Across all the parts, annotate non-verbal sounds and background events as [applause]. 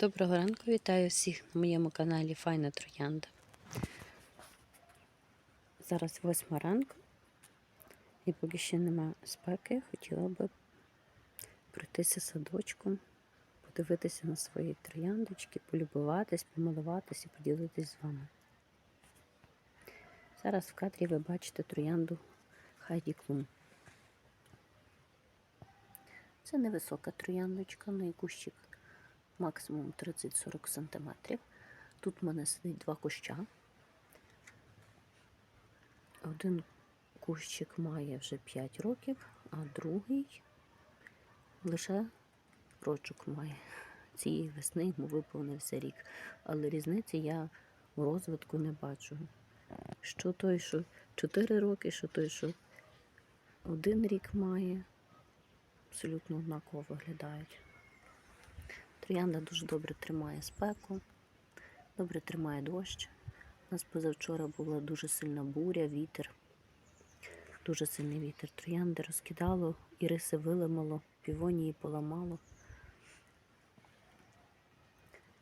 Доброго ранку, вітаю всіх на моєму каналі Файна Троянда. Зараз восьма ранку, і поки ще немає спеки, хотіла би пройтися садочком, подивитися на свої трояндочки, полюбуватись, помилуватись і поділитись з вами. Зараз в кадрі ви бачите троянду Хайді Клум. Це невисока трояндочка, на кущик максимум 30-40 см. Тут в мене сидить два куща. Один кущик має вже 5 років, а другий лише рочок має. Цієї весни йому виповнився рік. Але різниці я у розвитку не бачу. Що той, що 4 роки, що той, що один рік має, абсолютно однаково виглядають. Троянда дуже добре тримає спеку, добре тримає дощ. У нас позавчора була дуже сильна буря, вітер, дуже сильний вітер. Троянди розкидало, іриси вилимало, півонії поламало.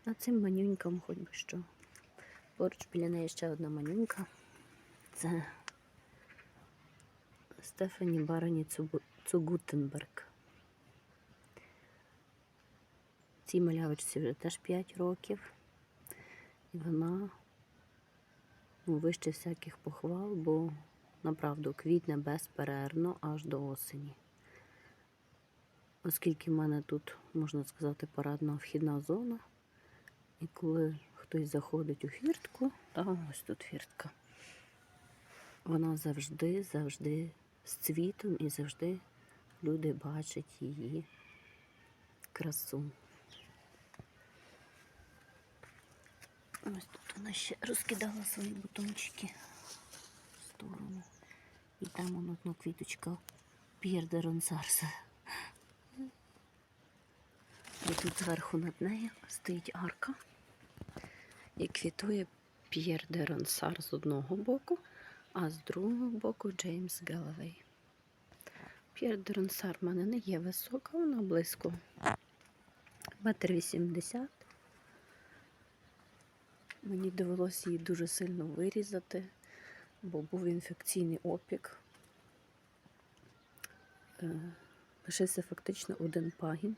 А цим манюнькам хоч би що. Поруч біля неї ще одна манюнька. Це Стефані Бароні Цугу- Цугутенберг. Цій малявочці вже теж 5 років. І вона ну, вище всяких похвал, бо направду квітне безперервно аж до осені. Оскільки в мене тут, можна сказати, парадна вхідна зона. І коли хтось заходить у фіртку, та ось тут фіртка, вона завжди, завжди з цвітом і завжди люди бачать її красу. Ось тут вона ще розкидала свої бутончики в сторону. І там вон одна квіточка П'єр де Ронсарса. І тут зверху над нею стоїть арка і квітує П'єр де Ронсар з одного боку, а з другого боку Джеймс Гелловей. П'єр де Ронсар в мене не є висока, вона близько метр вісімдесят. Мені довелося її дуже сильно вирізати, бо був інфекційний опік. Е, Лишився фактично один пагін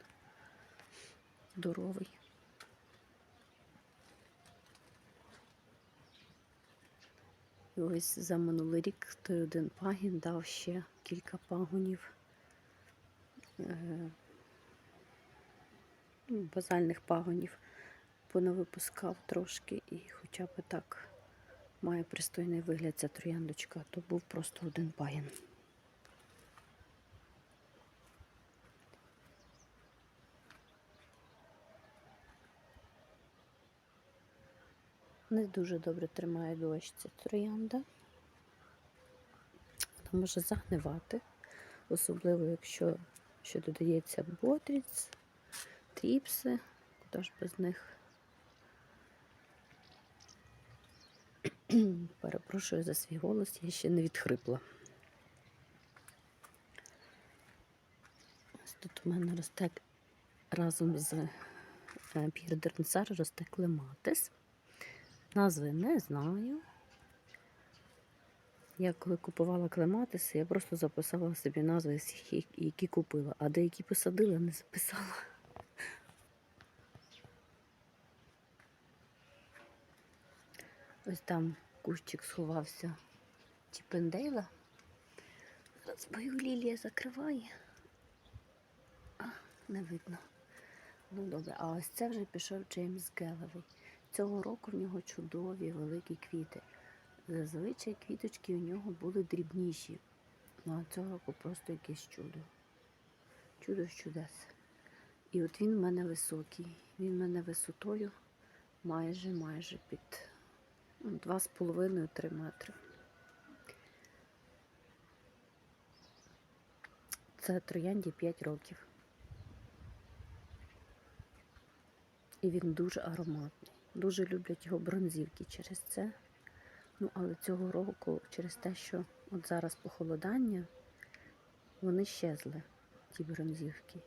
здоровий. І ось за минулий рік той один пагін дав ще кілька пагонів е, ну, базальних пагонів понавипускав трошки і хоча б так має пристойний вигляд ця трояндочка, то був просто один пагін. Не дуже добре тримає дощ ця троянда. Вона може загнивати, особливо якщо що додається ботріць, тріпси, куди ж без них. [clears throat] Перепрошую за свій голос, я ще не відхрипла. Ось тут у мене росте разом з П'єрдернсар росте клематис. Назви не знаю. Я коли купувала клематиси, я просто записала собі назви які купила, а деякі посадила, не записала. Ось там кущик сховався Чіпендейла. Зараз бою лілія закриває. А, не видно. Ну добре, а ось це вже пішов Джеймс Геловий. Цього року в нього чудові великі квіти. Зазвичай квіточки у нього були дрібніші. Ну а цього року просто якесь чудо. Чудо з чудес. І от він в мене високий. Він в мене висотою майже майже під 2,5-3 метри. Це троянді 5 років. І він дуже ароматний. Дуже люблять його бронзівки через це. Ну, але цього року, через те, що от зараз похолодання, вони щезли, ці бронзівки.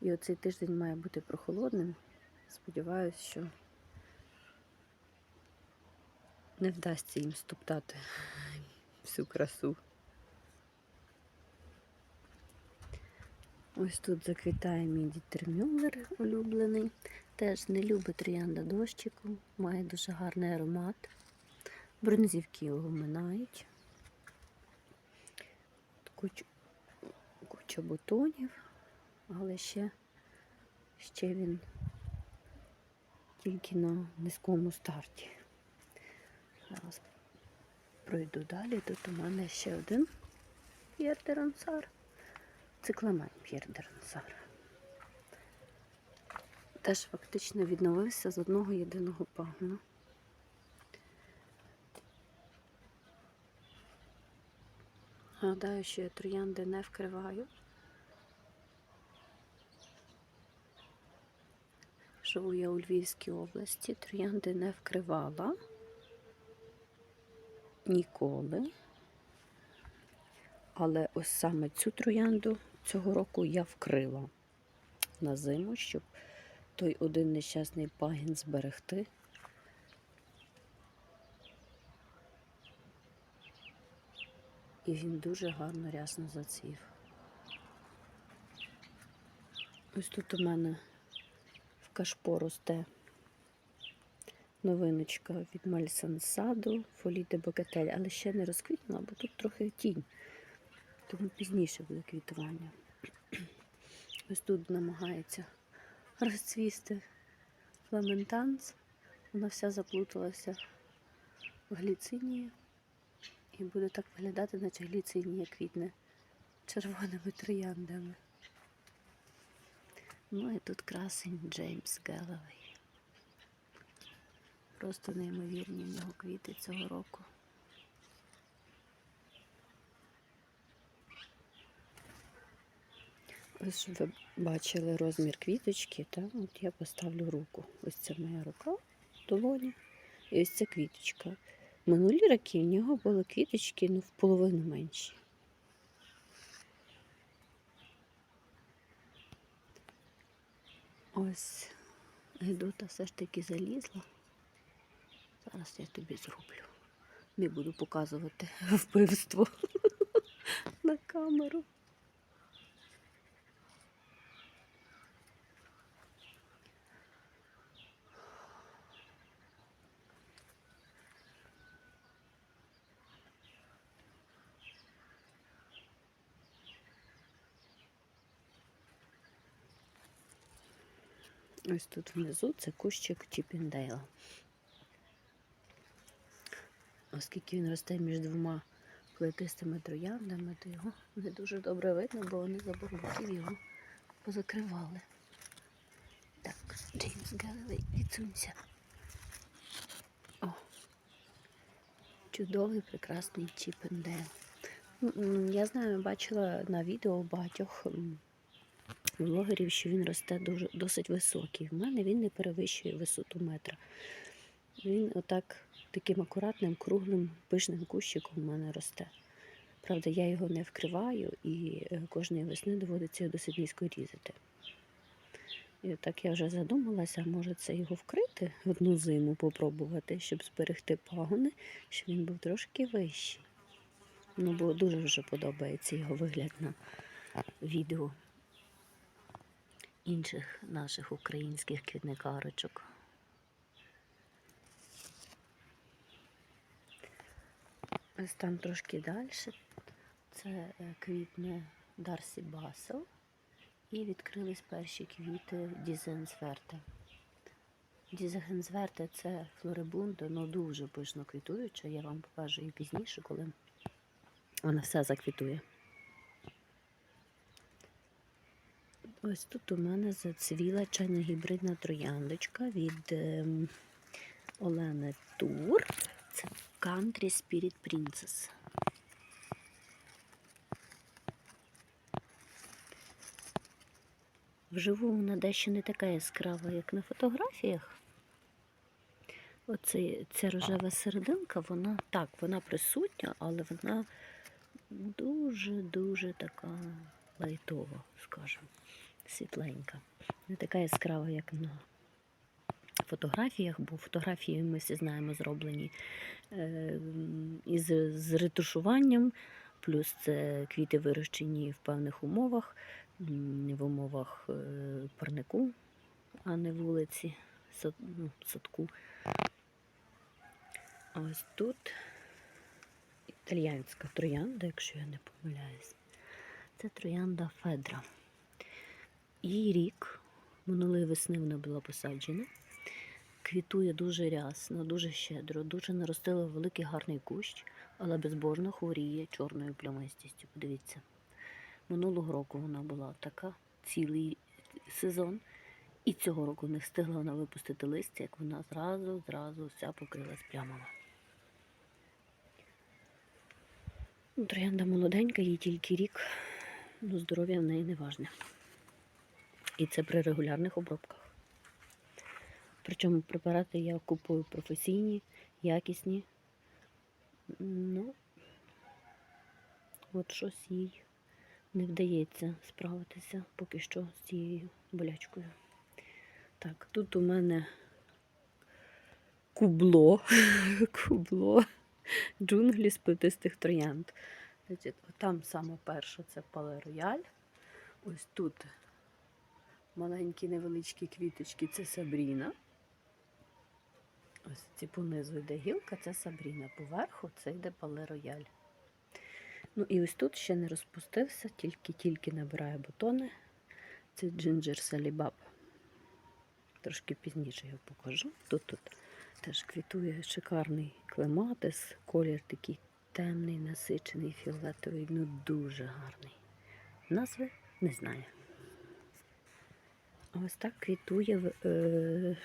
І оцей тиждень має бути прохолодним, Сподіваюсь, що не вдасться їм стоптати всю красу. Ось тут заквітає мій дітермюллер улюблений. Теж не любить троянда дощику, має дуже гарний аромат. Бронзівки його минають. Куч, куча бутонів, але ще, ще він тільки на низькому старті. Зараз пройду далі. Тут у мене ще один П'єр де Рансар. Це Клемень П'єр де Теж фактично відновився з одного єдиного пагона. Гадаю, що я троянди не вкриваю. Живу я у Львівській області, троянди не вкривала ніколи. Але ось саме цю троянду цього року я вкрила на зиму, щоб той один нещасний пагін зберегти. І він дуже гарно рясно зацвів. Ось тут у мене в кашпо росте новиночка від Мальсансаду, Фоліде Богатель, але ще не розквітнула, бо тут трохи тінь, тому пізніше буде квітування. [clears throat] Ось тут намагається розцвісти фламентанс. Вона вся заплуталася в гліцинії і буде так виглядати, наче гліцинія квітне червоними трояндами. Ну і тут красень Джеймс Гелловей. Просто неймовірні в нього квіти цього року. Ось щоб ви бачили розмір квіточки, та? от я поставлю руку. Ось це моя рука в долоні. І ось ця квіточка. Минулі роки в нього були квіточки ну, в половину менші. Ось Гедота все ж таки залізла. Зараз я тобі зроблю. Не буду показувати [laughs] вбивство [laughs] на камеру. Ось тут внизу це кущик Чіпіндейла. Оскільки він росте між двома плетистими трояндами, то його не дуже добре видно, бо вони за боків його позакривали. Так, Джеймс Геллевей, відсунься. О, чудовий, прекрасний Чіпендейл. Я знаю, бачила на відео багатьох блогерів, що він росте дуже, досить високий. В мене він не перевищує висоту метра. Він отак таким акуратним, круглим, пишним кущиком в мене росте. Правда, я його не вкриваю і е, кожної весни доводиться його досить низько різати. І так я вже задумалася, може це його вкрити одну зиму, попробувати, щоб зберегти пагони, щоб він був трошки вищий. Ну, бо дуже вже подобається його вигляд на відео інших наших українських квітникарочок. Ось там трошки далі. Це е, квітне Дарсі Басел. І відкрились перші квіти Дізенсверте. Дізенсверте це флорибунда, ну дуже пишно квітуюча. Я вам покажу її пізніше, коли вона все заквітує. Ось тут у мене зацвіла чайна гібридна трояндочка від ем, Олени Тур. Це Country Spirit Princess. Вживу вона дещо не така яскрава, як на фотографіях. Оце, ця рожева серединка, вона так, вона присутня, але вона дуже-дуже така лайтова, скажімо, світленька. Не така яскрава, як на фотографіях, бо фотографії ми всі знаємо зроблені е, із з ретушуванням, плюс це квіти вирощені в певних умовах, в умовах е, парнику, а не вулиці, ну, садку. А ось тут італіянська троянда, якщо я не помиляюсь. Це троянда Федра. Її рік, минулої весни вона була посаджена. Квітує дуже рясно, дуже щедро, дуже наростила великий гарний кущ, але безбожно хворіє чорною плямистістю. Подивіться. Минулого року вона була така цілий сезон, і цього року не встигла вона випустити листя, як вона зразу, зразу вся покрилась плямами. Троянда молоденька, їй тільки рік, ну здоров'я в неї не важне. І це при регулярних обробках. Причому препарати я купую професійні, якісні. Ну, от щось їй не вдається справитися поки що з цією болячкою. Так, тут у мене кубло, [laughs] кубло джунглі з плетистих троянд. Там саме перше це пале-рояль. Ось тут маленькі невеличкі квіточки це Сабріна. Ось ці понизу йде гілка, це Сабріна. Поверху це йде пале-рояль. Ну і ось тут ще не розпустився, тільки-тільки набирає бутони. Це джинджер салібаб. Трошки пізніше я покажу. Тут тут теж квітує шикарний клематис, колір такий темний, насичений, фіолетовий, ну дуже гарний. Назви не знаю. Ось так квітує е,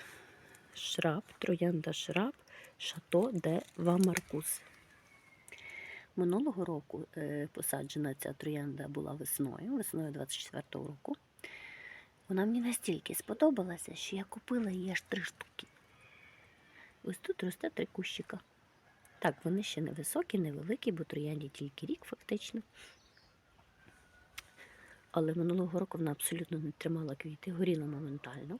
шраб, троянда шраб Шато де Вамаркус. Минулого року е, посаджена ця троянда була весною, весною 24-го року. Вона мені настільки сподобалася, що я купила її аж три штуки. Ось тут росте три кущика. Так, вони ще не високі, не бо троянді тільки рік фактично. Але минулого року вона абсолютно не тримала квіти, горіла моментально.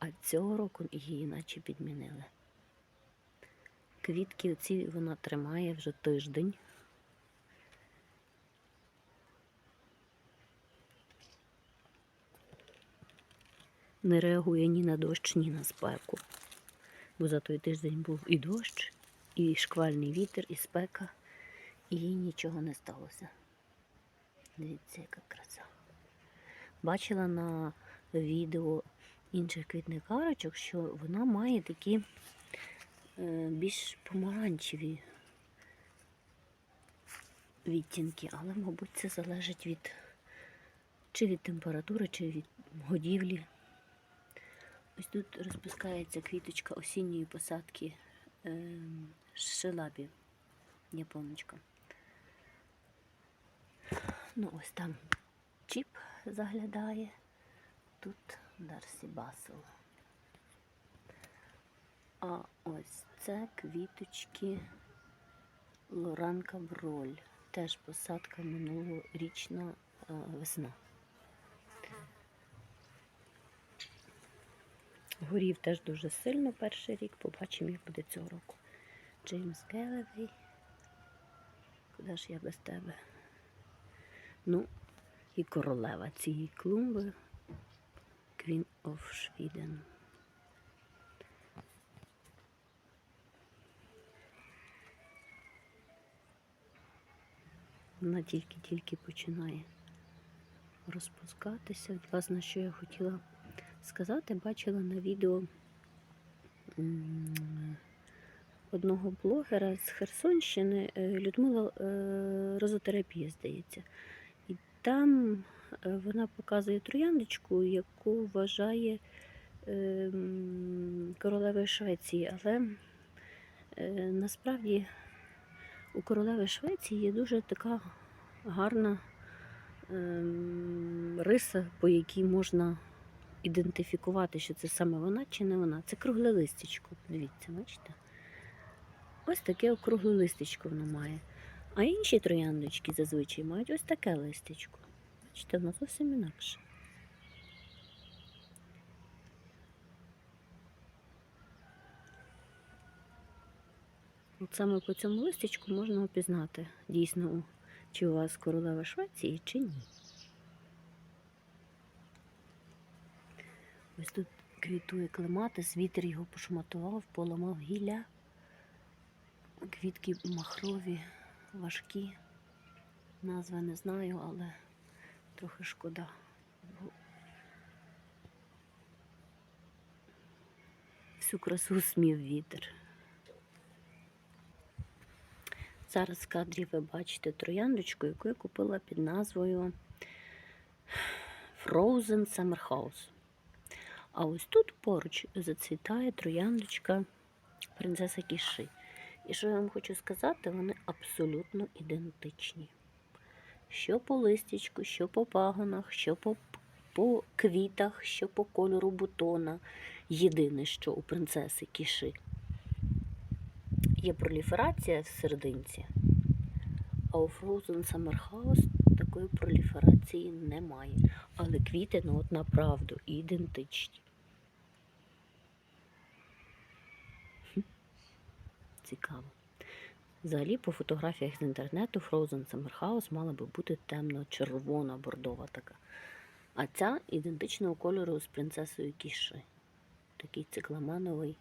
А цього року її наче підмінили. Квітки оці вона тримає вже тиждень. Не реагує ні на дощ, ні на спеку. Бо за той тиждень був і дощ, і шквальний вітер, і спека, і їй нічого не сталося. Дивіться, яка краса. Бачила на відео інших квітникарочок, що вона має такі е, більш помаранчеві відтінки, але, мабуть, це залежить від чи від температури, чи від годівлі. Ось тут розпускається квіточка осінньої посадки е, шелабі, японочка. Ну, ось там чіп заглядає, тут Дарсі Басел. А ось це квіточки Лоранка Броль. Теж посадка минулорічна е, весна. Горів теж дуже сильно перший рік, побачимо, як буде цього року. Джеймс Гелевей. Куди ж я без тебе? Ну, і королева цієї клумби Queen of Sweden. Вона тільки-тільки починає розпускатися. Власне, що я хотіла сказати, бачила на відео одного блогера з Херсонщини, е, Людмила е, Розотерапія, здається. І там вона показує трояндочку, яку вважає е, королевою Швеції. Але е, насправді у королеви Швеції є дуже така гарна ем, риса, по якій можна ідентифікувати, що це саме вона чи не вона. Це кругле листячко. Дивіться, бачите? Ось таке округле листечко воно має. А інші трояндочки зазвичай мають ось таке листечко. Бачите, воно зовсім інакше. От саме по цьому листячку можна опізнати дійсно, чи у вас королева Швеції, чи ні. Ось тут квітує клематис, вітер його пошматував, поламав гілля. Квітки махрові, важкі, назви не знаю, але трохи шкода. Всю красу смів вітер. Зараз в кадрі ви бачите трояндочку, яку я купила під назвою Frozen Summer House. А ось тут поруч зацвітає трояндочка принцеса Кіши. І що я вам хочу сказати, вони абсолютно ідентичні. Що по листячку, що по пагонах, що по, по квітах, що по кольору бутона. Єдине, що у принцеси Кіши є проліферація в серединці, а у Frozen Summer House такої проліферації немає. Але квіти, ну от направду, ідентичні. Цікаво. Взагалі, по фотографіях з інтернету Frozen Summer House мала би бути темно-червона бордова така. А ця ідентичного кольору з принцесою Кіши. Такий цикламановий,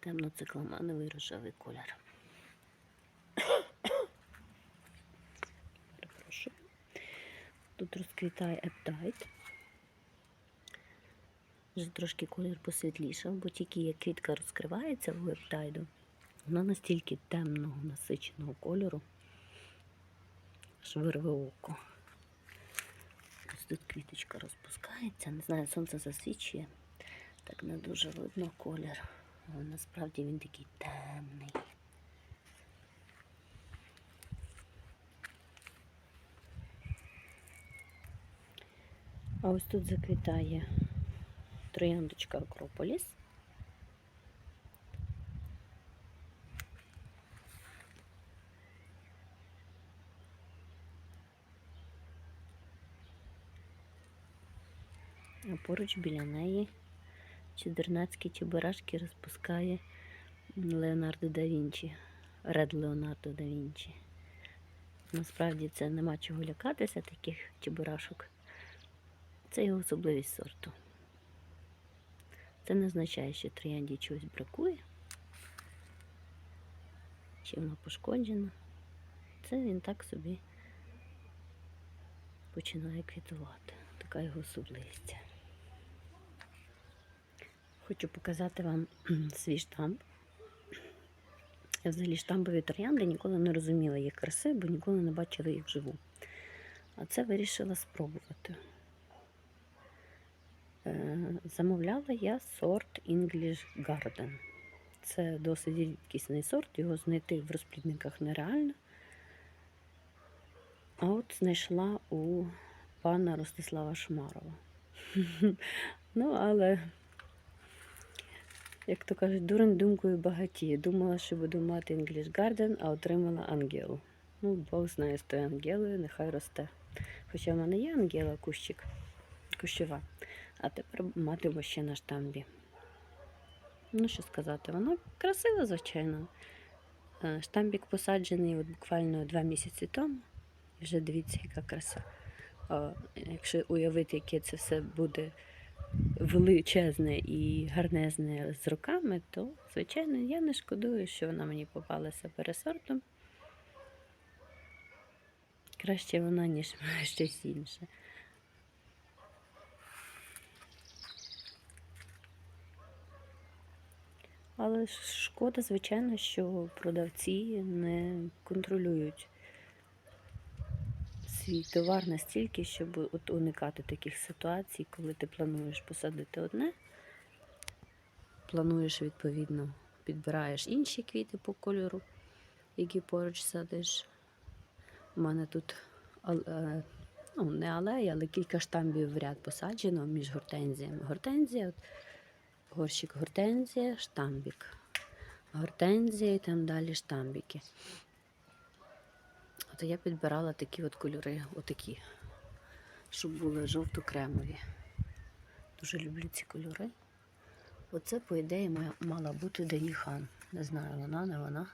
темно-цикламановий рожевий колір. Перепрошую. Тут розквітає ептайт. Вже трошки колір посвітлішав, бо тільки як квітка розкривається у ептайду, вона настільки темного, насиченого кольору, аж вирве око. Ось тут квіточка розпускається. Не знаю, сонце засвічує. Так не дуже видно колір. Але насправді він такий темний. А ось тут заквітає трояндочка Акрополіс. Поруч біля неї чудернацькі чебурашки розпускає Леонардо да Вінчі, Ред Леонардо да Вінчі. Насправді це нема чого лякатися таких чебурашок. Це його особливість сорту. Це не означає, що троянді чогось бракує, чи вона пошкоджена. Це він так собі починає квітувати. Така його особливість. Хочу показати вам [clears throat] свій штамп. Я взагалі штампові троянди ніколи не розуміла їх краси, бо ніколи не бачила їх вживу. А це вирішила спробувати. Е, Замовляла я сорт English Garden. Це досить рідкісний сорт, його знайти в розплідниках нереально. А от знайшла у пана Ростислава Шмарова. [laughs] Ну, але, як то кажуть, дурень думкою багатіє. Думала, що буду мати English Garden, а отримала ангелу. Ну, Бог знає з тою ангелою, нехай росте. Хоча в мене є ангела кущик, кущова. А тепер матиму ще на штамбі. Ну, що сказати, вона красива, звичайно. Е, Штамбік посаджений от буквально два місяці тому. І вже дивіться, яка краса. А, якщо уявити, яке це все буде величезне і гарнезне з роками, то, звичайно, я не шкодую, що вона мені попалася пересортом. Краще вона, ніж [laughs] щось інше. Але шкода, звичайно, що продавці не контролюють свій товар настільки, щоб от уникати таких ситуацій, коли ти плануєш посадити одне, плануєш відповідно, підбираєш інші квіти по кольору, які поруч садиш. У мене тут е, ну, не алея, але кілька штамбів в ряд посаджено між гортензіями. Гортензія, от, горщик гортензія, штамбік. Гортензія і там далі штамбіки. От я підбирала такі от кольори, отакі, щоб були жовто-кремові. Дуже люблю ці кольори. Оце, по ідеї, мала бути Деніхан. Не знаю, вона, не вона.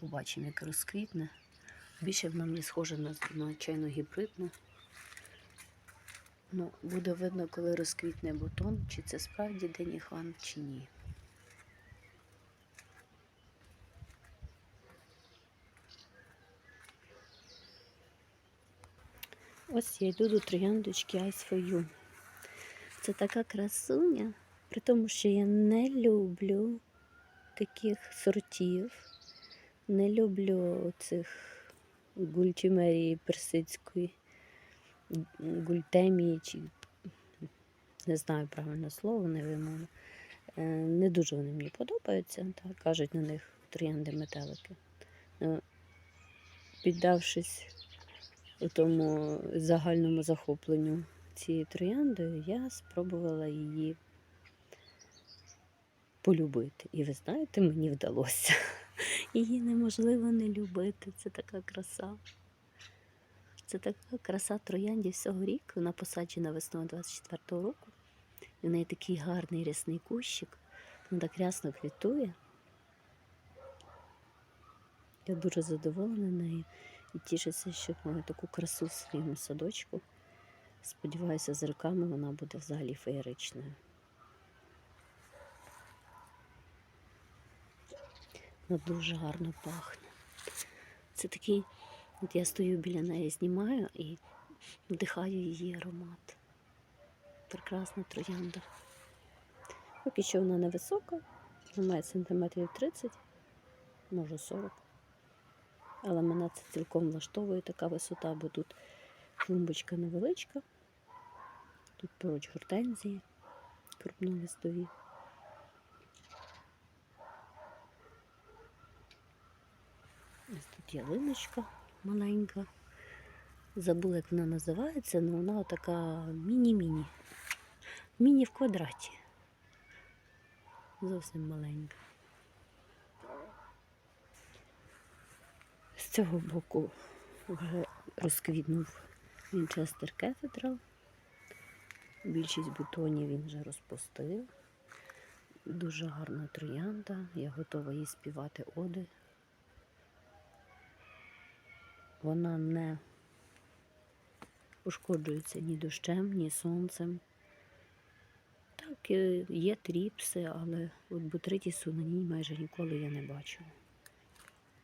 Побачимо, як розквітне. Більше вона мені схожа на, на чайно гібридну. Ну, буде видно, коли розквітне бутон, чи це справді Деніхан, чи ні. Ось я йду до трояндочки Ice for You. Це така красуня, при тому, що я не люблю таких сортів, не люблю цих гультімерії персидської, гультемії, чи не знаю правильне слово, не вимовлю. Е, Не дуже вони мені подобаються, так, кажуть на них троянди метелики. Ну, Піддавшись у тому загальному захопленню цією трояндою, я спробувала її полюбити. І ви знаєте, мені вдалося. [laughs] Її неможливо не любити. Це така краса. Це така краса трояндів всього рік. Вона посаджена весною 24-го року. І в неї такий гарний рясний кущик. Вона так рясно квітує. Я дуже задоволена нею і тішуся, що маю таку красу в своєму садочку. Сподіваюся, з роками вона буде взагалі феєричною. Вона дуже гарно пахне. Це такий, от я стою біля неї, знімаю і вдихаю її аромат. Прекрасна троянда. Поки що вона невисока, вона має сантиметрів 30, може 40. Але мене це цілком влаштовує така висота, бо тут клумбочка невеличка, тут поруч гортензії крупнолистові. Ось тут ялиночка маленька. Забула, як вона називається, але вона така міні-міні. Міні в квадраті. Зовсім маленька. Цього боку вже розквітнув Вінчестер Кефедрал. Більшість бутонів він вже розпустив. Дуже гарна троянда. Я готова їй співати оди. Вона не пошкоджується ні дощем, ні сонцем. Так, е, є тріпси, але от бутритісу на майже ніколи я не бачила.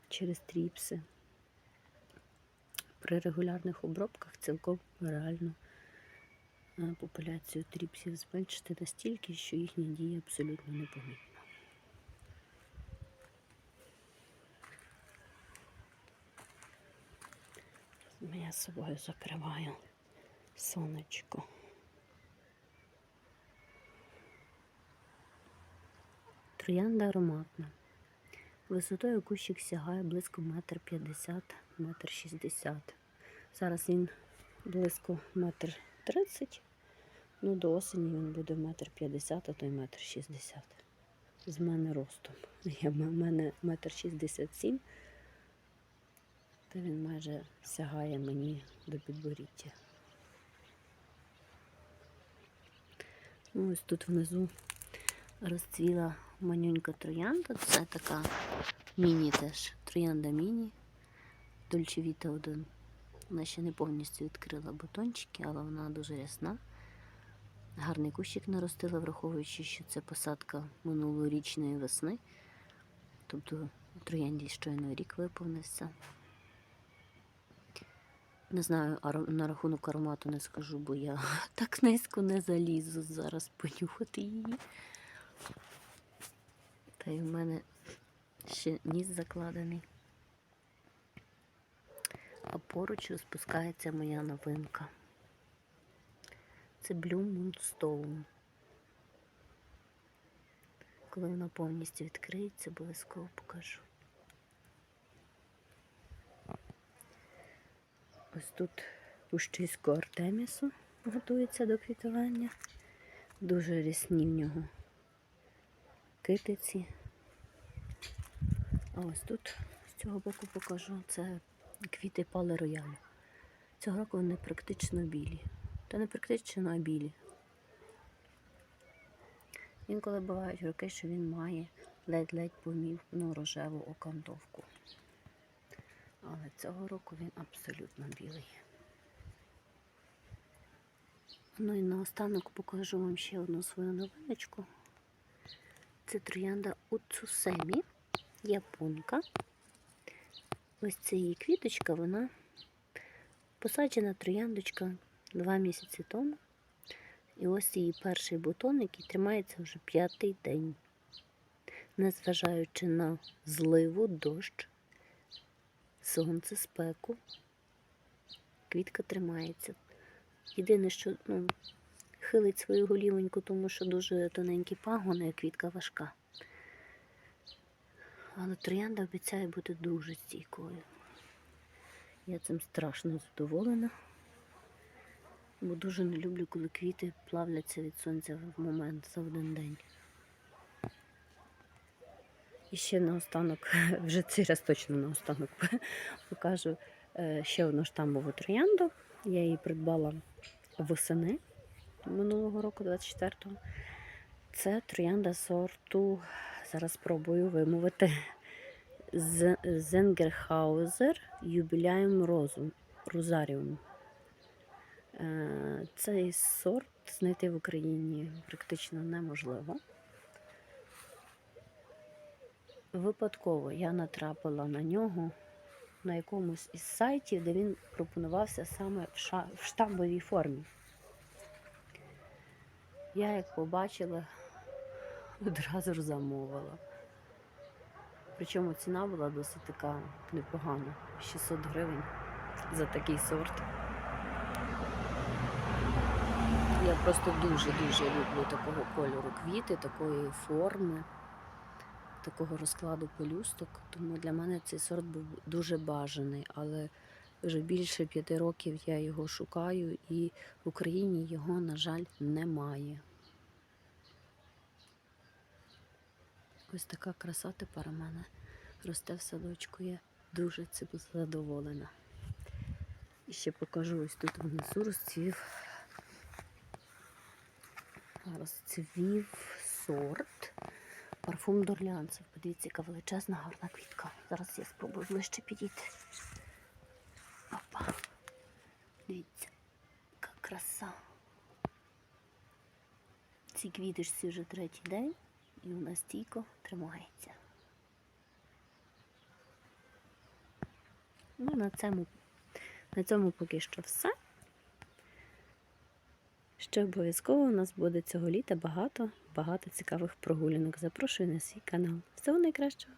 Через тріпси. При регулярних обробках цілком реально популяцію тріпсів зменшити настільки, що їхня дія абсолютно непомітна. Я собою закриваю сонечко. Троянда ароматна. Висотою кущик сягає близько метр п'ятдесят, метр шістдесят. Зараз він близько метр тридцять. Ну, до осені він буде метр п'ятдесят, а то й метр шістдесят. З мене ростом. [laughs] Я, в мене метр шістдесят сім, то він майже сягає мені до підборіття. Ну, ось тут внизу розцвіла манюнька троянда. Це така міні теж. Троянда міні. Дольчевіта один. Вона ще не повністю відкрила бутончики, але вона дуже рясна. Гарний кущик наростила, враховуючи, що це посадка минулорічної весни. Тобто троянді щойно рік виповнився. Не знаю, на рахунок аромату не скажу, бо я [laughs] так низько не залізу зараз понюхати її. Та й в мене ще ніс закладений. А поруч розпускається моя новинка. Це Blue Moonstone. Коли вона повністю відкриється, обов'язково покажу. Ось тут пущисько Артемісу готується до квітування. Дуже рясні в нього китиці. А ось тут з цього боку покажу. Це квіти пали роялю. Цього року вони практично білі. Та не практично, а білі. Інколи бувають роки, що він має ледь-ледь помітну рожеву окантовку. Але цього року він абсолютно білий. Ну і наостанок покажу вам ще одну свою новиночку. Це троянда Уцусемі, японка. Ось це її квіточка, вона посаджена трояндочка два місяці тому. І ось її перший бутон, який тримається вже п'ятий день. Незважаючи на зливу, дощ, сонце, спеку, квітка тримається. Єдине, що ну, хилить свою голівоньку, тому що дуже тоненькі пагони, а квітка важка. Але троянда обіцяє бути дуже стійкою. Я цим страшно задоволена, бо дуже не люблю, коли квіти плавляться від сонця в момент за один день. І ще наостанок, [laughs] вже цей раз точно наостанок [laughs] покажу е, ще одну штамбову троянду. Я її придбала восени минулого року, 24-го. Це троянда сорту, зараз спробую вимовити Зенгерхаузер Юбіляєм Розум Розаріум. Е, Цей сорт знайти в Україні практично неможливо. Випадково я натрапила на нього на якомусь із сайтів, де він пропонувався саме в штамбовій формі. Я, як побачила, одразу ж замовила. Причому ціна була досить така непогана 600 гривень за такий сорт. Я просто дуже-дуже люблю такого кольору квіти, такої форми, такого розкладу пелюсток. Тому для мене цей сорт був дуже бажаний, але вже більше п'яти років я його шукаю і в Україні його, на жаль, немає. Ось така краса тепер у мене росте в садочку. Я дуже цим задоволена. І ще покажу ось тут внизу розцвів. Розцвів сорт. Парфум Дорлянцев. Подивіться, яка величезна гарна квітка. Зараз я спробую ближче підійти. Опа. Дивіться, яка краса. Ці квіточці вже третій день і вона стійко тримається. Ну, на цьому, на цьому поки що все. Ще обов'язково у нас буде цього літа багато, багато цікавих прогулянок. Запрошую на свій канал. Всього найкращого!